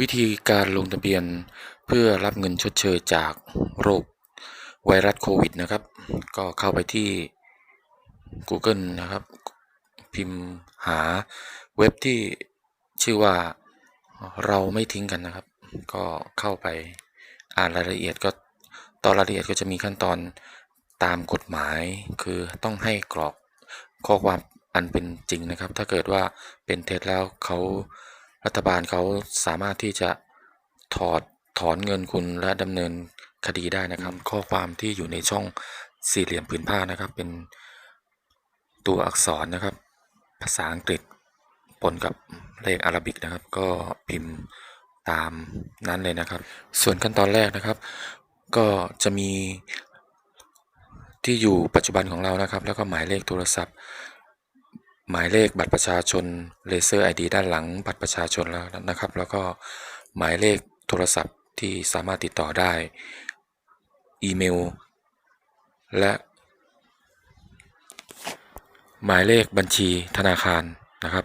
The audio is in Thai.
วิธีการลงทะเบียนเพื่อรับเงินชดเชยจากโรคไวรัสโควิดนะครับ ก็เข้าไปที่ Google นะครับ พิมพ์หาเว็บที่ชื่อว่าเราไม่ทิ้งกันนะครับ ก็เข้าไปอ่านรายละเอียดก็ตอนรายละเอียดก็จะมีขั้นตอนตามกฎหมาย คือต้องให้กรอกข้อความอันเป็นจริงนะครับ ถ้าเกิดว่าเป็นเท็จแล้วเขา รัฐบาลเขาสามารถที่จะถอดถอนเงินคุณและดำเนินคดีได้นะครับ ข้อความที่อยู่ในช่องสี่เหลี่ยมผืนผ้านะครับ เป็นตัวอักษรนะครับ ภาษาอังกฤษปนกับเลขอาราบิกนะครับ ก็พิมพ์ตามนั้นเลยนะครับ ส่วนขั้นตอนแรกนะครับ ก็จะมีที่อยู่ปัจจุบันของเรานะครับ แล้วก็หมายเลขโทรศัพท์ หมายเลขบัตรประชาชนเลเซอร์ ID ด้านหลังบัตรประชาชนแล้วนะครับ แล้วก็หมายเลขโทรศัพท์ที่สามารถติดต่อได้ อีเมล และ หมายเลขบัญชีธนาคารนะครับ